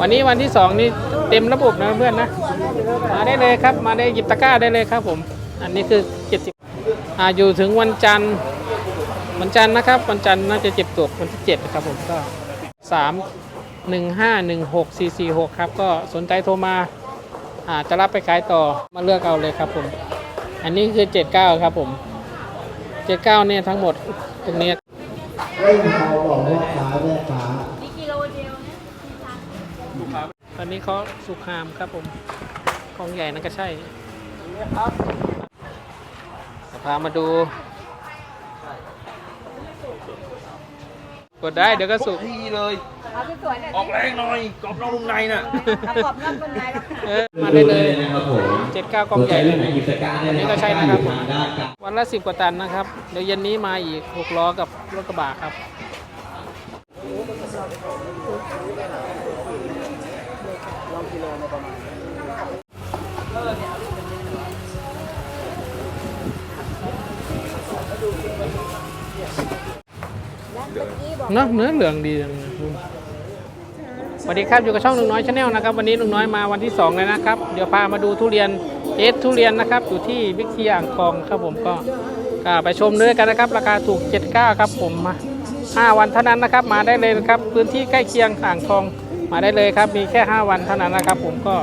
วันนี้วันที่สองนี่เต็มระบบนะเพื่อนนะ มาได้เลยครับ มาได้หยิบตะกร้าได้เลยครับผม อันนี้คือเจ็ดสิบอ่าอยู่ถึงวันจันทร์วันจันทร์นะครับ วันจันทร์น่าจะเจ็บตัววันที่เจ็ดครับผมก็สามหนึ่งห้าหนึ่งหกสี่สี่หกครับ ก็สนใจโทรมาอ่าจะรับไปขายต่อมาเลือกเอาเลยครับผม อันนี้คือเจ็ดเก้าครับผมเจ็ดเก้าเนี่ยทั้งหมดตรงนี้ เร่งเขาบอกว่าขาแม่ขา นี่กิโลเดียวนะ ตอ นนี้เขาสุขามครับผมกองใหญ่นั่นก็ใช่จะพามาดูกดได้เดี๋ยวก็สุกทีเลยเอาสวยๆหน่อยออกแรงหน่อยกรอบนอกนุ่มในน่ะเอากรอบนอกนุ่มในแล้วค่ะเออมาได้เลยนะครับผมเจ็ดเก้ากองใหญ่เรื่องไหนหยิบตะกร้าได้เลยนี่ก็ใช่นะครับทางด้านกลางวันละสิบกว่าตันนะครับ เดี๋ยวเย็นนี้มาอีกหกล้อกับรถกระบะครับ เนอะเนื้อเหลืองดีจังเลยสวัสดีครับอยู่กับช่องลุงน้อยชาแนลนะครับ วันนี้ลุงน้อยมาวันที่2เลยนะครับ เดี๋ยวพามาดูทุเรียนเอสทุเรียนนะครับ อยู่ที่บิ๊กซีอ่างทองครับผมก็ไปชมเนื้อกันนะครับ ราคาถูก 79 ครับผมมา5วันเท่านั้นนะครับ มาได้เลยนะครับ พื้นที่ใกล้เคียงอ่างทองมาได้เลยครับ มีแค่ 5 วันเท่านั้นนะครับ ผมก็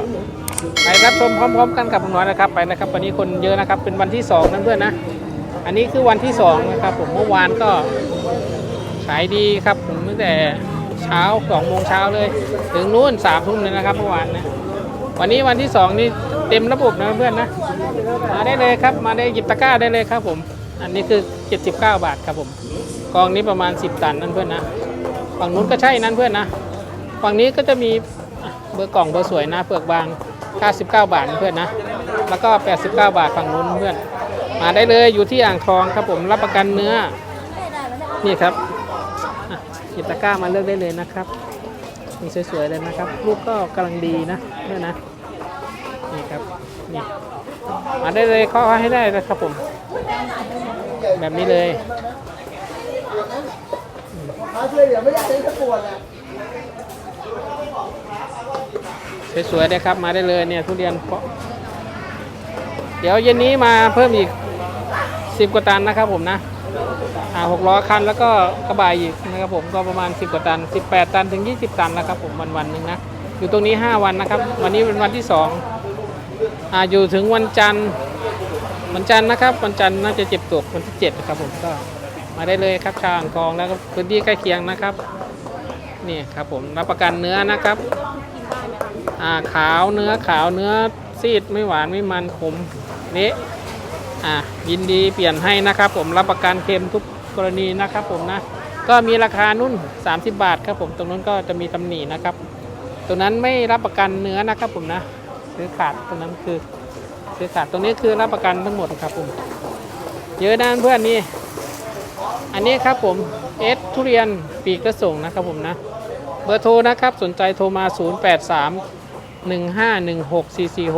ไปรับชมพร้อม ๆ กันกับลุงน้อยนะครับไปนะครับ วันนี้คนเยอะนะครับเป็นวันที่2นั่นเพื่อนนะอันนี้คือวันที่2นะครับผมเมื่อวานก็ ขายดีครับผมตั้งแต่เช้าสองโมงเช้าเลย ถึงนู้นสามทุ่มเลยนะครับเมื่อวานนะวันนี้วันที่สองนี่เต็มระบบนะเพื่อนนะมาได้เลยครับมาได้หยิบตะกร้าได้เลยครับผม อันนี้คือ 79 บาทครับผมกองนี้ประมาณ 10 ตันนั่นเพื่อนนะฝั่งนู้นก็ใช่นั่นเพื่อนนะฝั่งนี้ก็จะมีเบอร์กล่องเบอร์สวยนะเปลือกบาง 99 บาทเพื่อนนะ แล้วก็ 89 บาทฝั่งนู้นเพื่อน มาได้เลยอยู่ที่อ่างทองครับผมรับประกันเนื้อนี่ครับ หยิบตะกร้ามาเลือกได้เลยนะครับนี่สวยๆเลยนะครับ ลูกก็กำลังดีนะเพื่อนะนี่ครับนี่มาได้เลยเคาะให้ได้นะครับผม แบบนี้เลยเขาช่วยเหลือไม่ได้เลยถ้าปวดอะสวยๆเลยครับมาได้เลยเนี่ยทุเรียนเพาะเดี๋ยวเย็นนี้มาเพิ่มอีก10กว่าตันนะครับผมนะ อ่าหกล้อคันแล้วก็กระบะอีกนะครับผมก็ประมาณ 10 กว่าตัน 18 ตันถึง 20 ตันนะครับผมวันวันหนึ่งนะอยู่ตรงนี้ 5 วันนะครับ วันนี้เป็นวันที่2อ่าอยู่ถึงวันจันทร์วันจันทร์นะครับวันจันทร์น่าจะเจ็บตกวันที่7นะครับผมก็มาได้เลยครับชาวอ่างทองแล้วก็พื้นที่ใกล้เคียงนะครับนี่ครับผมรับประกันเนื้อนะครับอ่าขาวเนื้อขาวเนื้อซีดไม่หวานไม่มันขมเละ อ่ายินดีเปลี่ยนให้นะครับ ผมรับประกันเค็มทุกกรณีนะครับผมนะ ก็มีราคานุ่น 30 บาทครับผมตรงนั้นก็จะมีตำหนินะครับ ตรงนั้นไม่รับประกันเนื้อนะครับผมนะ ซื้อขาดตรงนั้นคือซื้อขาดตรงนี้คือรับประกันทั้งหมดครับผมเยอะนะเพื่อนนี่อันนี้ครับผมเอสทุเรียนปีกกระส่งนะครับผมนะเบอร์โทรนะครับสนใจโทรมา 083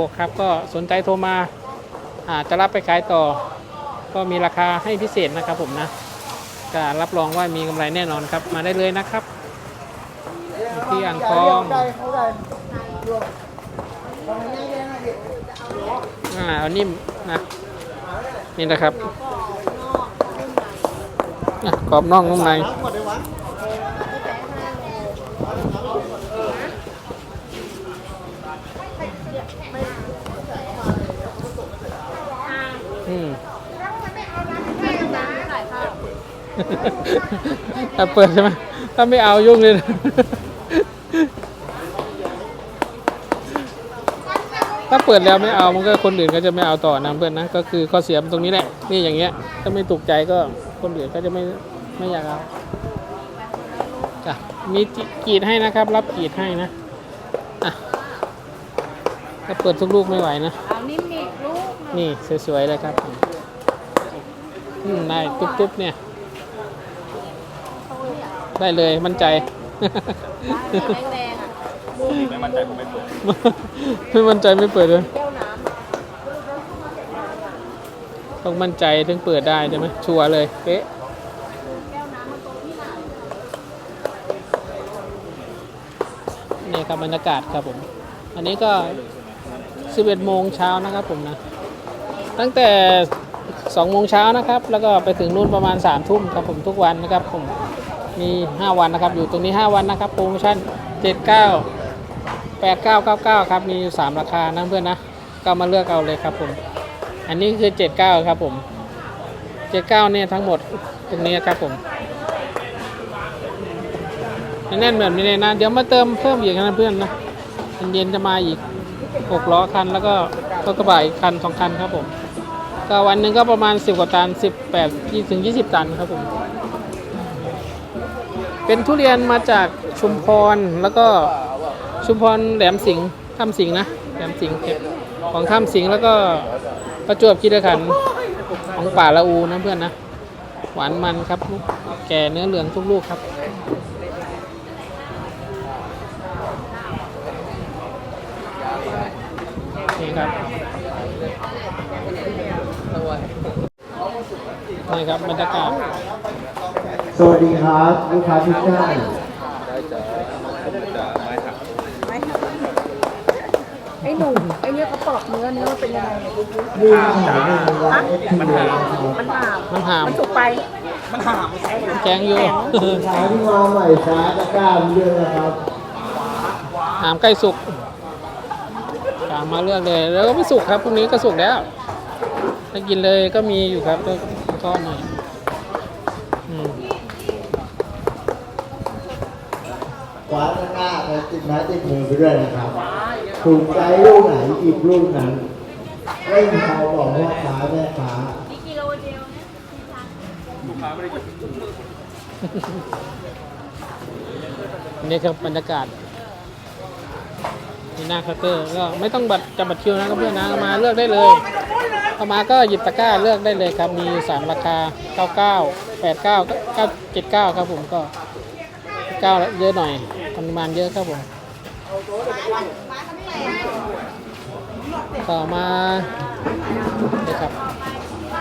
1516446 ครับ ก็สนใจโทรมา จะรับไปขายต่อ ก็มีราคาให้พิเศษนะครับผมนะก็รับรองว่ามีกำไรแน่นอนครับ มาได้เลยนะครับ ที่อ่างทองได้เขาได้รวมทำไมง่ายแค่นั้นเองอ่าเอานิ่มนะนี่นะครับกรอบนอกนุ่มใน หมดเลยวะ อืม ถ่ายภาพ ถ้าเปิดใช่ไหมถ้าไม่เอายุ่งเลยนะถ้าเปิดแล้วไม่เอามันก็คนอื่นก็จะไม่เอาต่อนะเพื่อนนะก็คือข้อเสียมันตรงนี้แหละนี่อย่างเงี้ยถ้าไม่ถูกใจก็คนอื่นก็จะไม่ไม่อยากเอาจ้ะมีกรีดให้นะครับ รับกรีดให้นะอะถ้าเปิดทุกลูกไม่ไหวนะเอานิ่มอีกลูกนี่สวยๆเลยครับอืมได้ตุ๊บๆเนี่ย ได้เลยมั่นใจ แรงๆอะไม่มั่นใจผมไม่เปิดไม่มั่นใจไม่เปิดเลยแก้วน้ำอะต้องมั่นใจถึงเปิดได้ใช่ไหมชัวร์เลยเป๊ะแก้วน้ำมันตรงที่ไหนนี่ครับบรรยากาศครับผม อันนี้ก็ 11โมงเช้านะครับผมนะ ตั้งแต่2โมงเช้านะครับ แล้วก็ไปถึงนู่นประมาณ3ทุ่มครับผมทุกวันนะครับผม มี 5 วันนะครับ อยู่ตรงนี้ 5 วันนะครับโปรโมชั่น 79 8999 ครับ มีอยู่ 3 ราคานะเพื่อนนะ ก็มาเลือกเอาเลยครับผม อันนี้คือ 79 ครับผม 79 เนี่ยทั้งหมดตรงนี้ครับผมแน่นๆแบบนี้เลยนะ เดี๋ยวมาเติมเพิ่มอีกนะเพื่อนนะเย็นจะมาอีก 6 ล้อคันแล้วก็รถกระบะอีกคันสองคันครับผม ก็วันหนึ่งก็ประมาณ 10 กว่าตัน 18ถึง 20 ตันครับผม เป็นทุเรียนมาจากชุมพรแล้วก็ชุมพรแหลมสิงห์ถ้ำสิงห์นะแหลมสิงห์เก็บของถ้ำสิงห์แล้วก็ประจวบคีรีขันธ์ของป่าละอูนะเพื่อนนะ หวานมันครับลูกแก่เนื้อเหลืองทุกลูกครับนี่ครับนี่ครับบรรยากาศ สวัสดีครับลูกค้าทุกท่านไอ้หนุ่มไอ้เนี่ยเขาปอกเนื้อเนื้อมันเป็นยังไงเนี่ยดูดินี่ขายในร้านเอสทีครับมันหามมันหาม มันสุกไปแกงอยู่ขายที่มาใหม่ช้าตะกร้ามเยอะนะครับหามใกล้สุกตามมาเลือกเลย แล้วก็ไม่สุกครับพรุ่งนี้ก็สุกแล้ว ถ้ากินเลยก็มีอยู่ครับก็ก้อนหน่อยอืม คว้าตะกร้าไป ติดไม้ติดมือไปด้วยนะครับ ถูกใจลูกไหนหยิบลูกนั้นไม่มีใครบอกว่าค้าแม่ค้าอันนี้ครับบรรยากาศมีหน้าเคาน์เตอร์ก็ไม่ต้องบัตรจับบัตรคิวนะครับเพื่อนนะมาเลือกได้เลยเข้ามาก็หยิบตะกร้าเลือกได้เลยครับ มีสามราคา 99 89 979 ครับผมก็ 9 เยอะหน่อยปริ มาณเยอะครับผมต่อมาเลยครับ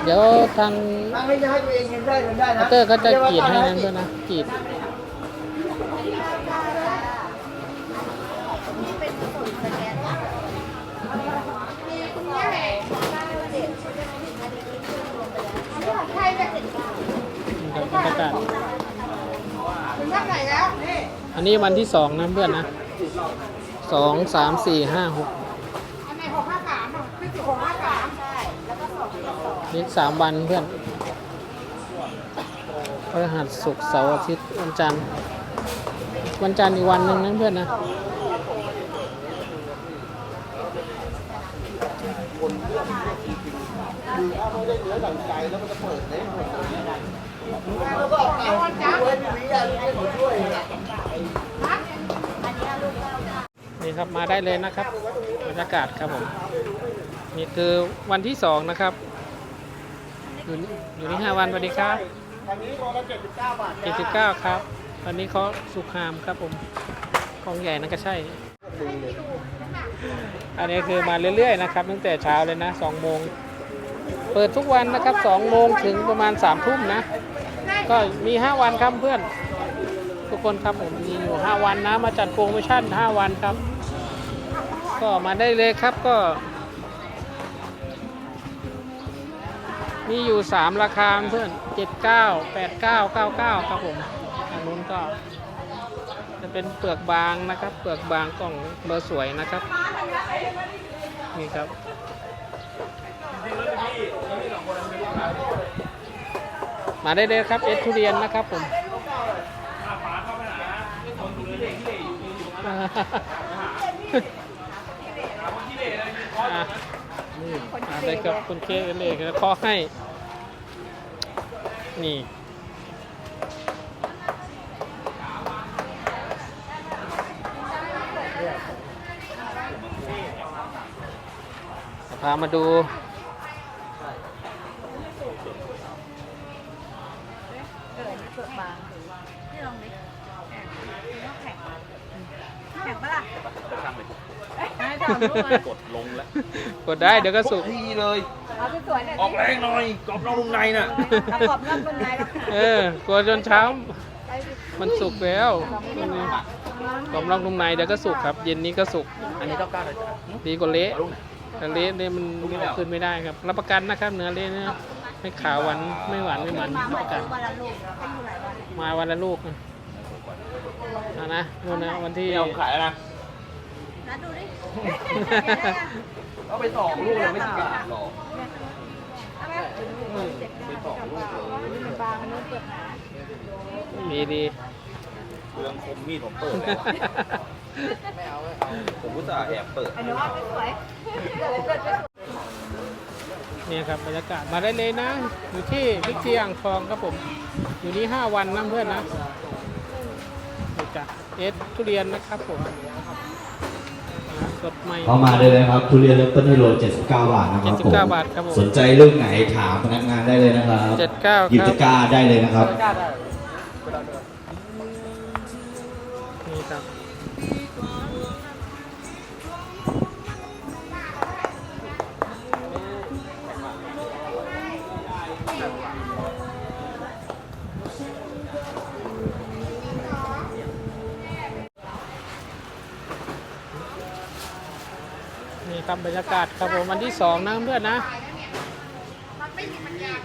เดี๋ยวทางถ้าไม่ให้ตัวเองกินได้กันได้เคานะน์เตอร์ก็จะกรีดให้นั้นด้วยนะกรีด ครับบรรยากาศอั นนี้วันที่สองนะเพื่อนนะสองสามสี่ห้าหกนี่สามวันเพื่อนพฤหัสศุกร์เสาร์อาทิตย์วันจันทร์วันจันทร์อีกวันหนึ่งนะเพื่อนนะแล้วก็เอาไว้ที่นี่อะให้ผมช่วยนี่ ครับมาได้เลยนะครับบรรยากาศครับผมนี่คือวันที่สองนะครับอยู่นี่อยู่นี่ห้าวันสวัสดีครับอันนี้โลละเจ็ดสิบเก้าบาทเจ็ดสิบเก้าครับ วันนี้เขาสุขามครับผมของใหญ่นั่นก็ใช่ อันนี้คือมาเรื่อยๆนะครับตั้งแต่เช้าเลยนะสองโมงเปิดทุกวันนะครับสองโมงถึงประมาณสามทุ่มนะ ก็มีห้าวันครับเพื่อน ทุกคนครับผมมีอยู่ห้าวันนะ มาจัดโปรโมชั่นห้าวันครับ ก็มาได้เลยครับก็ มีอยู่ 3 ราคาเพื่อน 79 89 99 ครับผมทางนู้นก็ จะเป็นเปลือกบางนะครับ เปลือกบางกล่องเบอร์สวยนะครับ นี่ครับมาได้เลยครับเอสทุเรียนนะครับผม อะอะได้ครับคุณเคเลยขอให้ นี่พามาดู ให้ถามลูกมากดลงแล้วกดได้เดี๋ยวก็สุก ทีเลย เอาสวยๆหน่อยออกแรงหน่อยกรอบนอกนุ่มในน่ะเอากรอบนอกนุ่มในแล้วเออกลัวจนเช้า มันสุกแล้วนี่กรอบนอกนุ่มในเดี๋ยวก็สุกครับ เย็นนี้ก็สุก อันนี้เก้าเก้าเลยดีกว่าเละแต่เละเนี่ยมันขึ้นไม่ได้ครับ รับประกันนะครับเนื้อเละเนี่ยไม่ขาวหวานไม่หวานไม่มันรับประกัน วันละลูกให้อยู่หลายวันมาวันละลูกนะเอานะนู่นนะวันที่ที่เอาขายแล้วนะ นัดดูดิเอาไปสองลูกเลยไม่สิบบาทหรอกเอาไหมไปสองลูกเลยมันบางอันนู้นเปิดหนามีดีเรื่องคมมีดผมเปิดแล้วไม่เอาไม่เอาผมก็จะแอบเปิดอันนู้นไม่สวยเนี่ยครับบรรยากาศมาได้เลยนะ อยู่ที่บิ๊กซีอ่างทองครับผม อยู่นี่ห้าวันนะเพื่อนนะนี่จ้ะเอสทุเรียนนะครับผมนะ สดใหม่ เข้ามาได้เลยครับทุเรียนเริ่มต้นที่โล79 บาทนะครับผม79บาทครับผม สนใจเรื่องไหนถามพนักงานได้เลยนะครับ79หยิบครับตะกร้าได้เลยนะครับนี่ ครับบรรยากาศครับผมวันที่สองนะเพื่อนนะ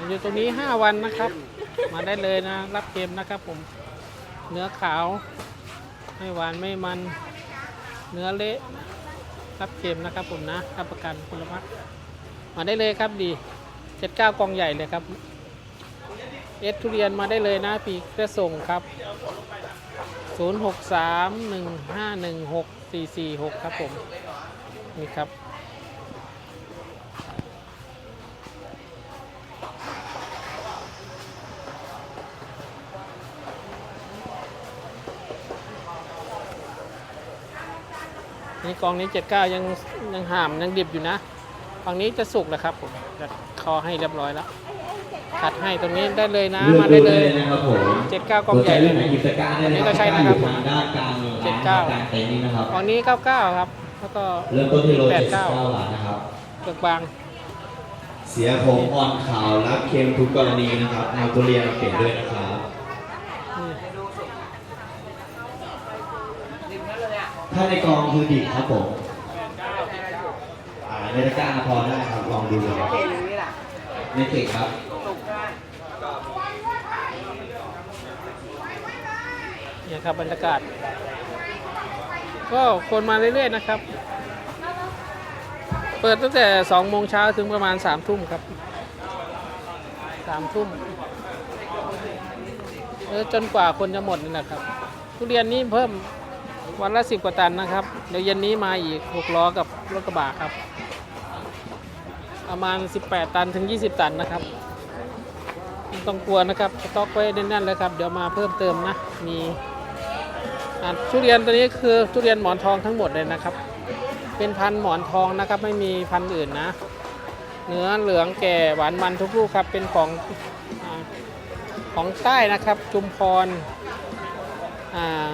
อยู่ตรงนี้5วันนะครับ มาได้เลยนะ รับเกมนะครับผมเนื้อขาว ไม่หวานไม่มัน เนื้อเละรับเค็มนะครับผมนะรับประกันคุณภาพมาได้เลยครับดีเจ็ดเก้ากองใหญ่เลยครับ เอสทุเรียนมาได้เลยนะปีกระส่งครับ 0 6 3 1 5 1 6 4 4 6 ครับผม นี่ครับ นี่กองนี้ 79 ยังยังห่ามยังดิบอยู่นะฝั่งนี้จะสุกแล้วครับผมจะคอให้เรียบร้อยแล้วตัดให้ตรงนี้ได้เลยนะเลือกมาดูได้ได้เลเลยยนะครับผม79กล่องสนใหญ่ใจเรื่องไหนหยิบตะกร้าได้เลยนี่ก็ใช่นะครับตะกร้าอยู่ทางด้านกลางร้าน79กลางเต็นท์นี้นะครับฝั่งนี้99ครับ แล้วก็เริ่มต้นที่โล89 79บาทนะครับเปลือกบาง เสียผมอ่อนข่าวรับเค็มทุกกรณีนะครับเอาทุเรียนมาเปลี่ยนด้วยนะครับ ถ้าในกองคือดิบครับผมอ่าในตะกร้าพอได้ครับลองดูเลยในเทคครับเนี่ยครับบรรยากาศ ก็คนมาเรื่อยๆนะครับ เปิดตั้งแต่2โมงเช้าถึงประมาณ3ทุ่มครับ3ทุ่มเออจนกว่าคนจะหมดนี่แหละครับ ทุเรียนนี้เพิ่ม วันละ10กว่าตันนะครับ เดี๋ยวเย็นนี้มาอีก6ล้อกับรถกระบะครับ ประมาณ 18 ตันถึง 20 ตันนะครับไม่ต้องกลัวนะครับสต็อกไว้แน่นๆเลยครับ เดี๋ยวมาเพิ่มเติมนะ มีทุเรียนตัวนี้คือทุเรียนหมอนทองทั้งหมดเลยนะครับ เป็นพันหมอนทองนะครับ ไม่มีพันอื่นนะ เนื้อเหลืองแก่หวานมันทุกลูกครับ เป็นของอของใต้นะครับ จุมพรอ่า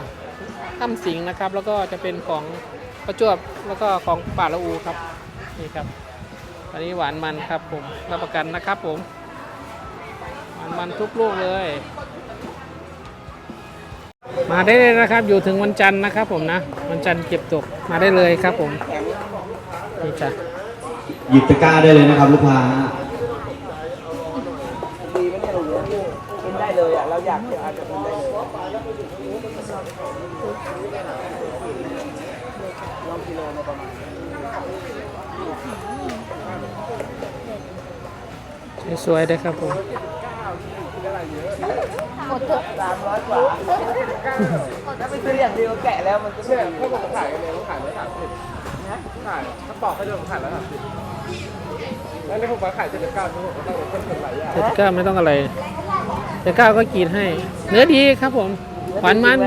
ถ้ำสิงห์นะครับ แล้วก็จะเป็นของประจวบแล้วก็ของป่าละอูครับนี่ครับอันนี้หวานมันครับผมรับประกันนะครับผมหวานมันทุกลูกเลย มาได้เลยนะครับ อยู่ถึงวันจันทร์นะครับผมนะวันจันทร์เก็บตกมาได้เลยครับผมนี่จ้ะหยิบตะกร้าได้เลยนะครับลูกค้าดีไหมเนี่ยเราเหลือกินได้เลยอะเราอยากจะอาจจะกินได้เลยลองกิโลมาประมาณ สวยๆเลยครับผมหมดเถอะสามร้อยกว่าถ้าไปซื้ออย่างเดียวแกะแล้วมันก็ไม่พวกผมขายกันเลยผมขายร้อยสามสิบขายถ้าปอกให้เดิมผมขายร้อยสามสิบแล้วนี่ผมมาขายเจ็ดเก้าทุกคนก็ต้องเพิ่มเติมหลายอย่างเจ็ดเก้าไม่ต้องอะไรเจ็ดเก้าก็กรีดให้ เนื้อดีครับผมหวานมัน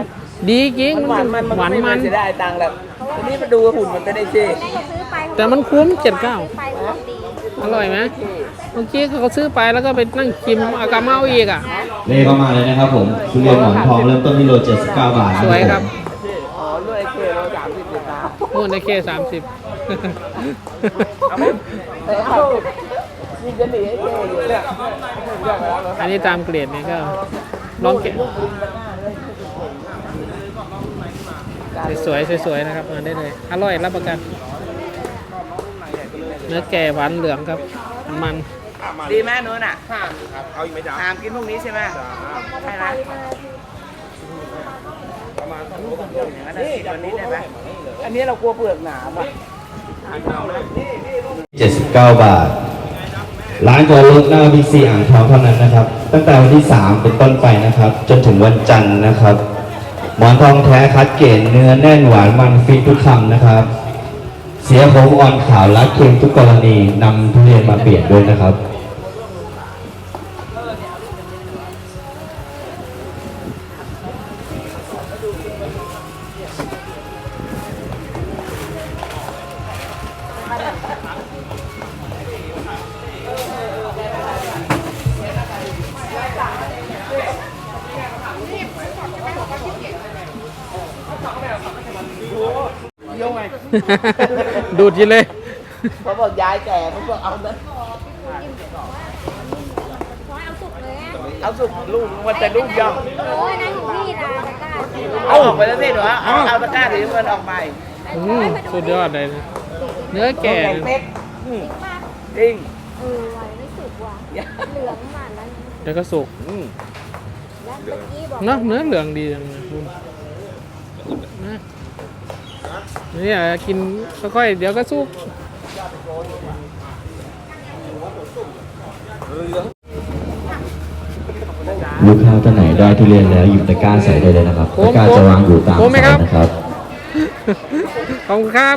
ดีจริงหวานมันมันหวานมันเสียดายตังค์แบบทีนี้มาดูหุ่นมันจะได้เช่แม่ซื้อไปแต่มันคุ้มเจ็ดเก้าอร่อยไหม มื่อกี้เขาซื้อไปแล้วก็ไปนั่งกินอากาเมาอีกอะเลขเข้ามาเลยนะครับผมทุเรียนหมอนทองเริ่มต้นที่โล79บาทนะสวยครับอ๋อด้วยไอ้เคเราสามสิบเจ็ดตานู่นในเคสามสิบแต่เอายิงจะหนีไอ้เคอยู่เนี่ยอันนี้ตามเกรดนี่ก็ลองเก็บลูกลิงตะกร้าด้วยสวยๆสวยๆนะครับมาได้เลย อร่อยรับประกัน เนื้อแก่หวานเหลืองครับ มัน ดีไหมนู้นอะห้ามครับเอาอีกไหมจ๊ะหามกินพวกนี้ใช่ไหมใช่ไหมประมาณสองโลสองโลอย่างนั้นนะกินวันนี้ได้ไหมอันนี้เรากลัวเปลือกหนาป่ะ79 บาท ร้านจอดรถหน้าบิ๊กซีอ่างทองเท่านั้นนะครับ ตั้งแต่วันที่ 3 เป็นต้นไปนะครับ จนถึงวันจันทร์นะครับ หมอนทองแท้คัดเกรดเนื้อแน่นหวานมันฟิตทุกคำนะครับ เสียผมอ่อนขาวรักเค็มทุกกรณีนำทุเรียนมาเปลี่ยนด้วยนะครับ กินเลย เขาบอกยายแก่เขาบอกเอานะขอเอาสุกเลยอะเอาสุกลูกมันจะลูกย่องโอ้ยนั่นของพี่นะตะกร้าเอาออกไปแล้วสิหนูเอาเอาตะกร้าสีเงินออกไปอืมสุดยอดเลยนะเนื้อแก่ แก่นะเป๊กอืมป้าจริง เออไว้ไม่สุกว่ะ เหลืองหวานนั้นเดี๋ยวก็สุก แล้วเมื่อกี้บอกเนาะเนื้อเหลืองดีจังเลยคุณนะ เนี่ยกินค่อยๆเดี๋ยวก็สุกลูกค้าท่านไหนได้ทุเรียนแล้วหยิบตะกร้าใส่ได้เลยนะครับตะกร้าจะวางอยู่ตามโอ้ไหมเสาครับนะครับขอบคุณครับ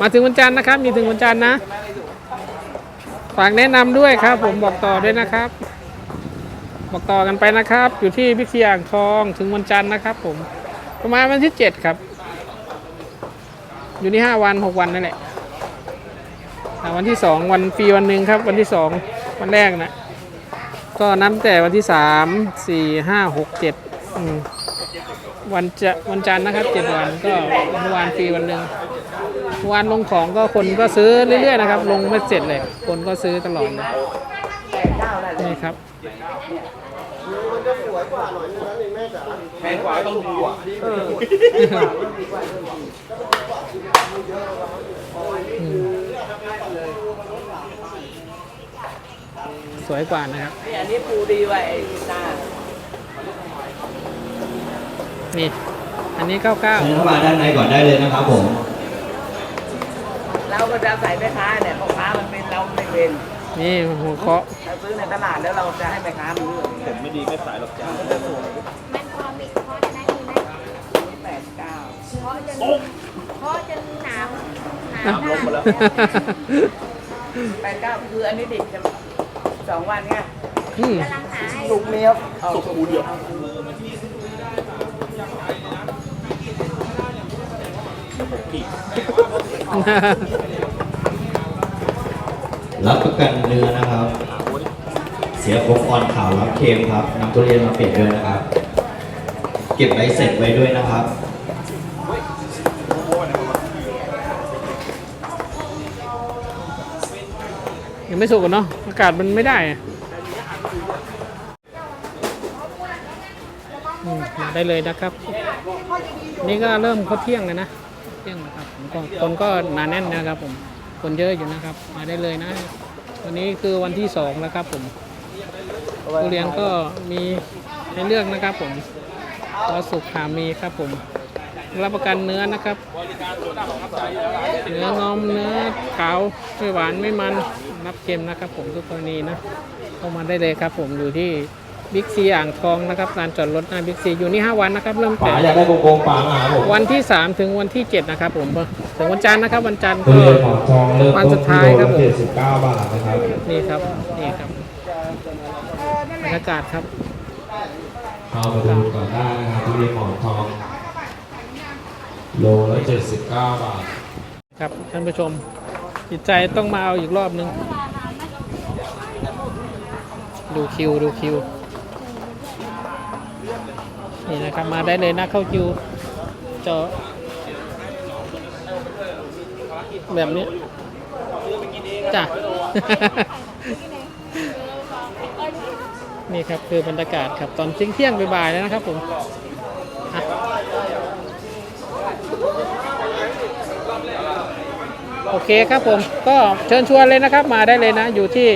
มาถึงวันจันทร์นะครับ มีถึงวันจันทร์นะฝากแนะนำด้วยครับ ผมบอกต่อด้วยนะครับ บอกต่อกันไปนะครับ อยู่ที่พิกซีอ่างทองถึงวันจันทร์นะครับ ผมประมาณวันที่เจ็ดครับ อยู่นี่ห้าวันหกวันนั่นแหละอ่าวันที่สองวันฟรีวันหนึ่งครับ วันที่สองวันแรกนะก็นับแต่วันที่สามสี่ห้าหกเจ็ดอืมวันจะวันจันทร์นะครับเจ็ดวันก็เมื่อวานฟรีวันหนึ่งเมื่อวานลงของก็คนก็ซื้อเรื่อยๆนะครับ ลงไม่เสร็จเลย คนก็ซื้อตลอดเลยนี่ครับแพงกว่าต้องดูอะอื สวยกว่านะครับ นี่อันนี้ปูดีไว้ไอ้หน้านี่ อันนี้เก้าเก้าเชิญเข้ามาด้านในก่อนได้เลยนะครับผม เราก็จะใส่แม่ค้าเนี่ยพ่อค้ามันเป็นเราไม่เป็นนี่หัวเคาะเราซื้อในตลาดแล้วเราจะให้แม่ค้ามันเลือกผมไม่ดีไม่ขายหรอกจ้ามันจะสวยมันพอมีพอจะได้มีไหมนี่แปดเก้าเพราะจนเพราะจนหนาวหนาวลงมาแล้วแปดเก้าคืออันนี้ดิบใช่ไหม สองวันเนี่ยอืมกำลังหาให้สุกเนี้ยเอาสุกปูเดียวรับประกันเนื้อนะครับ เสียผมอ่อนขาวรับเค็มครับนำทุเรียนมาเปลี่ยนด้วยนะครับ เก็บใบเสร็จไว้ด้วยนะครับยังไม่สุกกันเนาะอากาศมันไม่ได้มาได้เลยนะครับ นี่ก็เริ่มเข้าเที่ยงเลยนะเที่ยงนะครับผมก็คนก็หนาแน่นนะครับผมคนเยอะอยู่นะครับ มาได้เลยนะวันนี้คือวันที่สองแล้วครับผมทุเรียนก็มีให้เลือกนะครับผมก็สุกขามีครับผม รับประกันเนื้อนะครับ เนื้องอมเนื้อขาวไม่หวานไม่มัน รับเค็มนะครับ ผมทุกกรณีนะเข้ามาได้เลยครับ ผมอยู่ที่บิ๊กซีอ่างทองนะครับลานจอดรถหน้าบิ๊กซีอยู่นี่ 5 วันนะครับ เริ่มป๋าแต่อยากได้โกงๆป๋ามาหาผมวันที่ 3 ถึงวันที่ 7 นะครับ ผมถึงวันจันทร์นะครับ วันจันทร์ทุก็ เรียนหมอนทองเริ่มวันต้สุนดที่ท้ายโลครับละผม79บาทนะครับนี่ครับนี่ครับบรรยากาศครับเข้ามาดูก่อนได้นะครับทุเรียนหมอนทองโลละ79บาท ครับท่านผู้ชม จิตใจต้องมาเอาอีกรอบนึง ดูคิวดูคิว นี่นะครับมาได้เลยนะเข้าคิวจอแบบนี้จ้ะนี่ครับคือบรรยากาศครับตอนเที่ยงเที่ยงบ่ายๆแล้วนะครับผมอะ โอเคครับผมก็เชิญชวนเลยนะครับมาได้เลยนะ อยู่ที่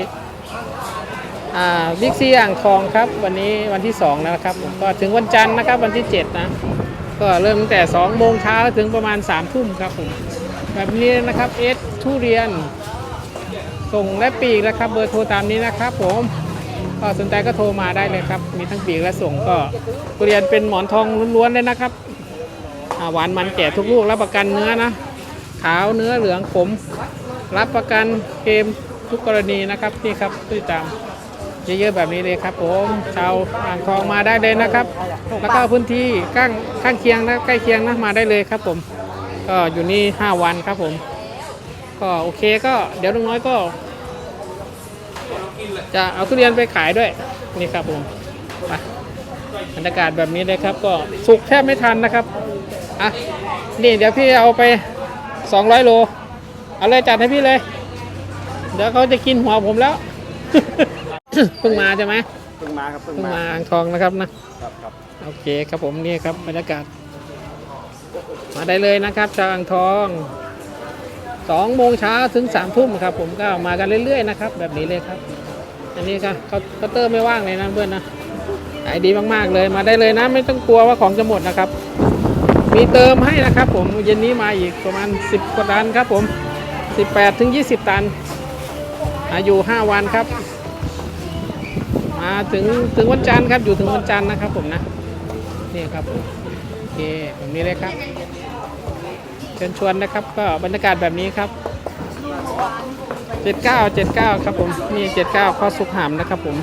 อ่าบิ๊กซีอ่างทองครับ วันนี้วันที่2แล้วนะครับผมก็ถึงวันจันทร์นะครับวันที่ 7 นะ ก็เริ่มตั้งแต่ 2 โมงเช้าถึงประมาณ3ทุ่มครับผมแบบนี้นะครับเอสทุเรียน ส่งและปีกนะครับ เบอร์โทรตามนี้นะครับผมก็สนใจก็โทรมาได้เลยครับ มีทั้งปีกและส่งก็ทุเรียนเป็นหมอนทองล้วนๆเลยนะครับหวานมันแก่ทุกลูกรับประกันเนื้อนะ ขาวเนื้อเหลืองขมรับประกันเกมทุกกรณีนะครับนี่ครับติดตามเยอะๆแบบนี้เลยครับผมชาวอ่างทองมาได้เลยนะครับ แล้วก็พื้นที่ข้างข้างเคียงนะใกล้เคียงนะมาได้เลยครับผมก็อยู่นี่ 5 วันครับผม ก็โอเคก็เดี๋ยวลุงน้อยก็ จะเอาทุเรียนไปขายด้วยนี่ครับผมไปบรรยากาศแบบนี้เลยครับ ก็สุกแทบไม่ทันนะครับอะนี่เดี๋ยวพี่เอาไป 200โล เอาเลยจัดให้พี่เลย เดี๋ยวเขาจะกินหัวผมแล้ว เพิ่งมาใช่ไหมเพิ่งมาครับเพิ่งเพิ่งมามาอ่างทองนะครับนะ ครับครับโอเคครับผมนี่ครับบรรยากาศ มาได้เลยนะครับชาวอ่างทองสองโมงเช้าถึงสามทุ่มครับ ผมก็มากันเรื่อยๆนะครับ แบบนี้เลยครับ อันนี้ก็เคาเคาน์เตอร์ไม่ว่างเลยนะเพื่อนนะขายดีมากๆเลยมาได้เลยนะ ไม่ต้องกลัวว่าของจะหมดนะครับ มีเติมให้นะครับผมเย็นนี้มาอีกประมาณ 10กว่าตันครับผม 18ถึง20 ตัน อายุ 5 วันครับ มาถึงถึงวันจันทร์ครับอยู่ถึงวันจันทร์นะครับผมนะนี่ครับผมโอเคแบบนี้เลยครับ เชิญชวนนะครับ ก็บรรยากาศแบบนี้ครับ 79 79 ครับผมนี่ 79 ข้อสุขหามนะครับผม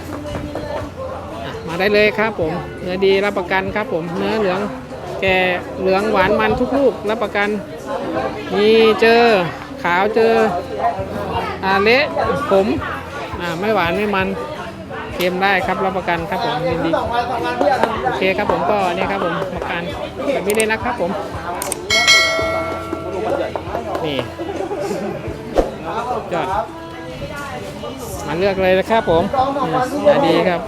มาได้เลยครับผม เนื้อดีรับประกันครับผมเนื้อเหลือง แก่เหลืองหวานมันทุกลูกรับประกันมีเจอขาวเจออาเละผมอ่าไม่หวานไม่มันเค็มได้ครับรับประกันครับผมยินดีโอเคครับผมก็นี่ครับผมประกันแบบนี้เลยนะครับผมนี่ยอดมาเลือกเลยนะครับผมอืมดีครับ